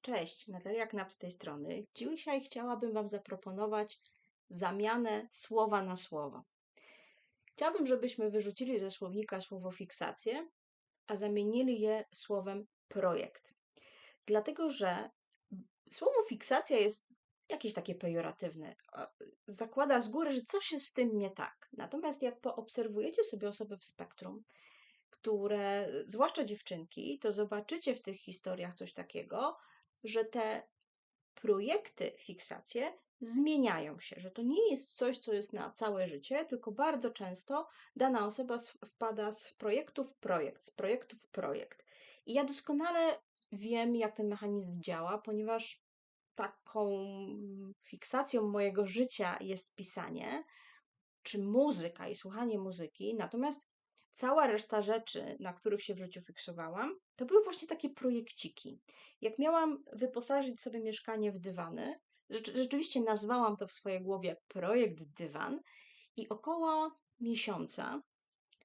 Cześć, Natalia Knap z tej strony. Dzisiaj chciałabym Wam zaproponować zamianę słowa na słowo. Chciałabym, żebyśmy wyrzucili ze słownika słowo fiksację, a zamienili je słowem projekt. Dlatego, że słowo fiksacja jest jakieś takie pejoratywne. Zakłada z góry, że coś jest w tym nie tak. Natomiast jak poobserwujecie sobie osoby w spektrum, które, zwłaszcza dziewczynki, to zobaczycie w tych historiach coś takiego, że te projekty, fiksacje zmieniają się, że to nie jest coś, co jest na całe życie, tylko bardzo często dana osoba wpada z projektu w projekt, z projektu w projekt. I ja doskonale wiem, jak ten mechanizm działa, ponieważ taką fiksacją mojego życia jest pisanie, czy muzyka i słuchanie muzyki, natomiast cała reszta rzeczy, na których się w życiu fiksowałam, to były właśnie takie projekciki. Jak miałam wyposażyć sobie mieszkanie w dywany, rzeczywiście nazwałam to w swojej głowie projekt dywan i około miesiąca,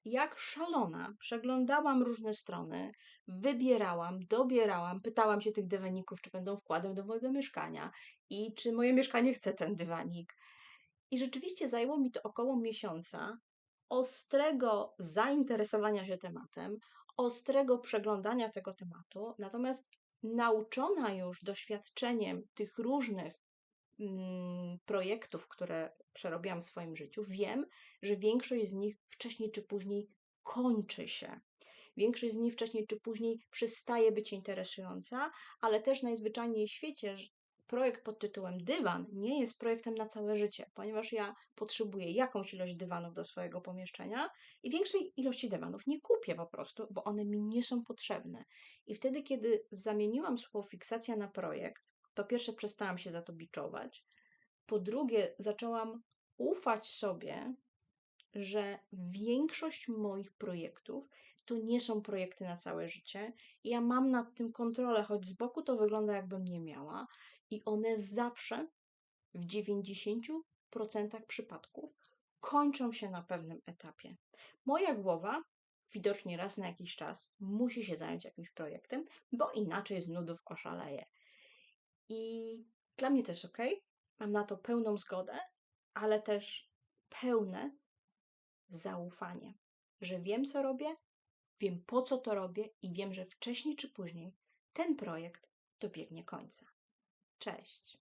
jak szalona, przeglądałam różne strony, wybierałam, dobierałam, pytałam się tych dywaników, czy będą wkładem do mojego mieszkania i czy moje mieszkanie chce ten dywanik. I rzeczywiście zajęło mi to około miesiąca, ostrego zainteresowania się tematem, ostrego przeglądania tego tematu, natomiast nauczona już doświadczeniem tych różnych mm, projektów, które przerobiłam w swoim życiu, wiem, że większość z nich wcześniej czy później kończy się. Większość z nich wcześniej czy później przestaje być interesująca, ale też najzwyczajniej w świecie projekt pod tytułem dywan nie jest projektem na całe życie, ponieważ ja potrzebuję jakąś ilość dywanów do swojego pomieszczenia i większej ilości dywanów nie kupię po prostu, bo one mi nie są potrzebne. I wtedy, kiedy zamieniłam słowo fiksacja na projekt, po pierwsze przestałam się za to biczować, po drugie zaczęłam ufać sobie, że większość moich projektów to nie są projekty na całe życie. Ja mam nad tym kontrolę, choć z boku to wygląda, jakbym nie miała, i one zawsze w 90% przypadków kończą się na pewnym etapie. Moja głowa widocznie raz na jakiś czas musi się zająć jakimś projektem, bo inaczej z nudów oszaleje. I dla mnie jest ok, mam na to pełną zgodę, ale też pełne zaufanie, że wiem, co robię, wiem, po co to robię i wiem, że wcześniej czy później ten projekt dobiegnie końca. Cześć.